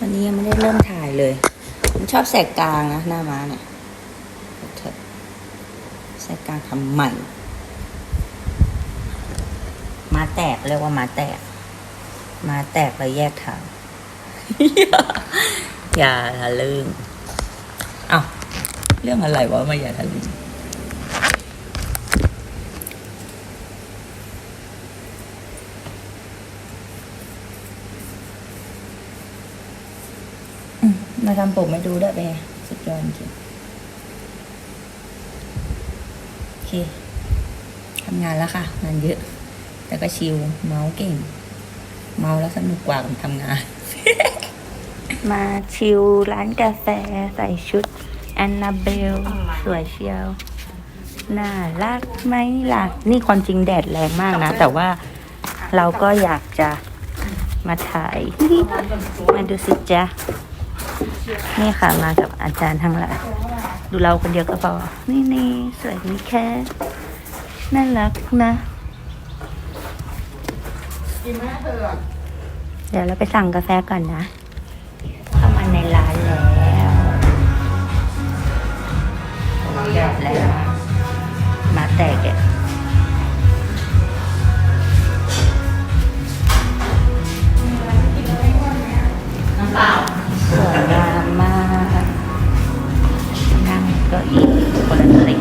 วันนี้ยังไม่ได้เริ่มถ่ายเลย มันชอบแสกกลางนะ หน้าม้าเนี่ยแสกกลางทำใหม่มาแตกเรียกว่ามาแตก มาแตกแล้วแยกทาง อย่าทะลึ่งเอ้าเรื่องอะไรวะมาอย่าทะลึ่งอื มมาทำผมไม่ดูด้วยเบสุดยอดจริงโอเคทำงานแล้วค่ะ งานเยอะ แต่ก็ชิลเมาส์เก่ง เมาแล้วสนุกกว่าทำงาน มาชิลร้านกาแฟใส่ชุดแอนนาเบล สวยเชียว น่ารักไหมล่ะ นี่ความจริงแดดแรงมากนะ แต่ว่าเราก็อยากจะมาถ่าย มาดูสิจ๊ะ นี่ค่ะมากับอาจารย์ทั้งหลายดูเราคนเดียวก็พอ นี่นี่สวยนี่แค่น่ารักนะเดี๋ยวเราไปสั่งกาแฟก่อนนะ เข้ามาในร้านแล้วแดดแรงมากมาแตกอะสวย ก็อีคนละสี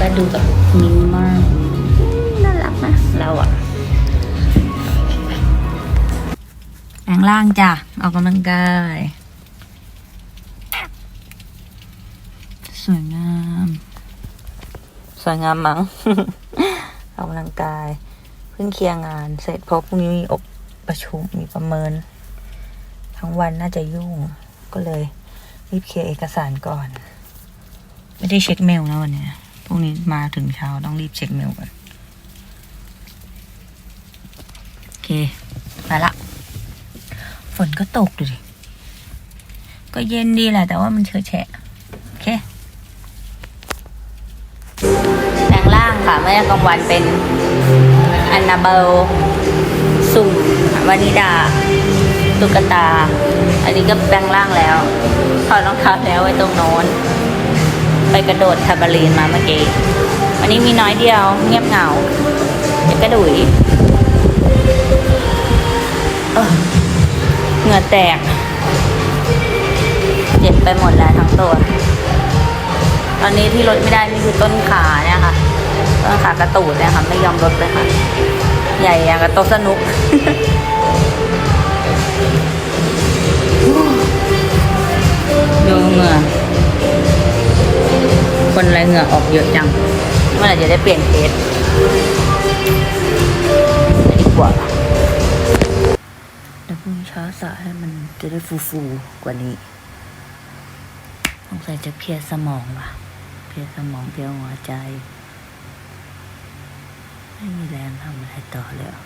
ก็ดูแบบมินิมอลน่ารักนะเราอะแปลงร่างจ้ะ ออกกำลังกาย สวยงาม สวยงามมั้ง ออกกำลังกาย เพิ่งเคลียร์งานเสร็จเพราะพรุ่งนี้มีอบประชุมมีประเมิน ทั้งวันน่าจะยุ่งก็เลย รีบเคลียร์เอกสารก่อน ไม่ได้เช็คเมลนะวันนี้พรุ่งนี้มาถึงเช้าต้องรีบเช็คเมลก่อน โอเค ไปละ ฝนก็ตกดูดิ ก็เย็นดีแหละ แต่ว่ามันเฉอะแฉะ โอเคแปลงร่างค่ะ เมื่อกลางวันเป็นอันนาเบลสุ่มวานิดา ตุ๊กตา อันนี้ก็แปลงร่างแล้วถอดรองเท้าแล้วไว้ตรงโน้น ไปกระโดดทาบารีนมาเมื่อกี้วันนี้มีน้อยเดียวเงียบเหงาจะกระดุยเหงื่อแตกเจ็บไปหมดแล้วทั้งตัวตอนนี้ที่ลดไม่ได้นี่คือต้นขาเนี่ยค่ะต้นขากระตูดเนี่ยค่ะ ไม่ยอมลดเลยค่ะ ใหญ่อย่างกับโต๊ะสนุก เหงื่อออกเยอะจัง เมื่อไหร่จะได้เปลี่ยนเคสไม่ดีกว่าเดี๋ยวพรุ่งนี้เช้าสระให้มันจะได้ฟูๆกว่านี้สงสัยจะเพลียสมองว่ะ เพลียสมองเพลียหัวใจ ไม่มีแรงทำอะไรต่อเลยอะ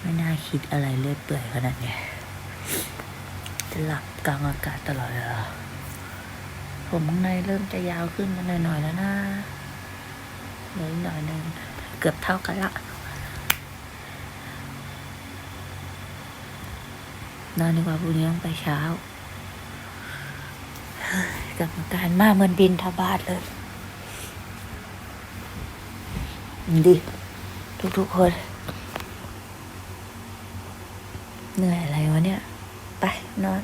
ไม่น่าคิดอะไรเลื่อยเปื่อยขนาดนี้จะหลับกลางอากาศตลอดเลยเหรอ ผมข้างในเริ่มจะยาวขึ้นมาหน่อยๆแล้วนะเหลืออีกหน่อยหนึ่งเกือบเท่ากันละนอนดีกว่าพรุ่งนี้ต้องไปเช้ากับการมากเหมือนบินทบาทเลยดิทุกๆคน เหนื่อยอะไรวะเนี่ย ไป นอน